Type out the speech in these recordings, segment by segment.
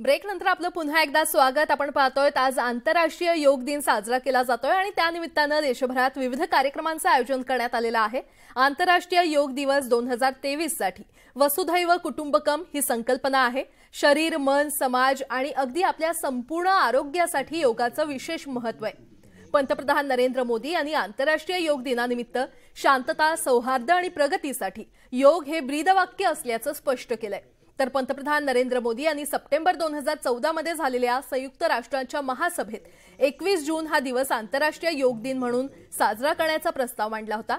Break नंतर आपलं पुन्हा एकदा स्वागत. आपण पाहतोय आज आंतरराष्ट्रीय योग दिन साजरा केला जातोय आणि त्यानिमित्तानं देशभरात विविध कार्यक्रमांचं आयोजन करण्यात आलेलं आहे. आंतरराष्ट्रीय योग दिवस दोन हजार तेवीससाठी वसुधैव कुटुंबकम ही संकल्पना आहे. शरीर मन समाज आणि अगदी आपल्या संपूर्ण आरोग्यासाठी योगाचं विशेष महत्त्व आहे. पंतप्रधान नरेंद्र मोदी यांनी आंतरराष्ट्रीय योग दिनानिमित्त शांतता सौहार्द आणि प्रगतीसाठी योग हे ब्रीदवाक्य असल्याचं स्पष्ट केलंय. तर पंतप्रधान नरेंद्र मोदी यांनी सप्टेंबर दोन हजार चौदामध्ये झालेल्या संयुक्त राष्ट्रांच्या महासभेत एकवीस जून हा दिवस आंतरराष्ट्रीय योग दिन म्हणून साजरा करण्याचा प्रस्ताव मांडला होता.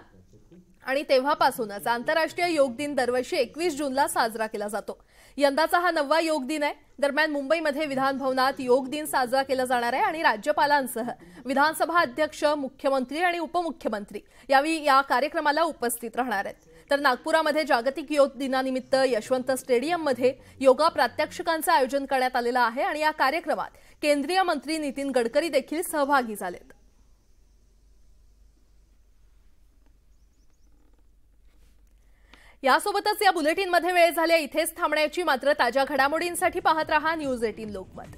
आणि तेव्हापासूनच आंतरराष्ट्रीय योग दिन दरवर्षी एकवीस जूनला साजरा केला जातो. यंदाचा हा नववा योग दिन आहे. दरम्यान मुंबईमध्ये विधान भवनात योग दिन साजरा केला जाणार आहे आणि राज्यपालांसह विधानसभा अध्यक्ष मुख्यमंत्री आणि उपमुख्यमंत्री यावेळी या कार्यक्रमाला उपस्थित राहणार आहेत. तर नागपुरामध्ये जागतिक योग दिनानिमित्त यशवंत स्टेडियममध्ये योगा प्रात्यक्षिकांचं आयोजन करण्यात आलेलं आहे आणि या कार्यक्रमात केंद्रीय मंत्री नितीन गडकरी देखील सहभागी झालेत. यासोबतच या बुलेटिनमध्ये वेळ झाल्या इथेच थांबण्याची मात्र ताज्या घडामोडींसाठी पाहत रहा न्यूज एटीन लोकमत.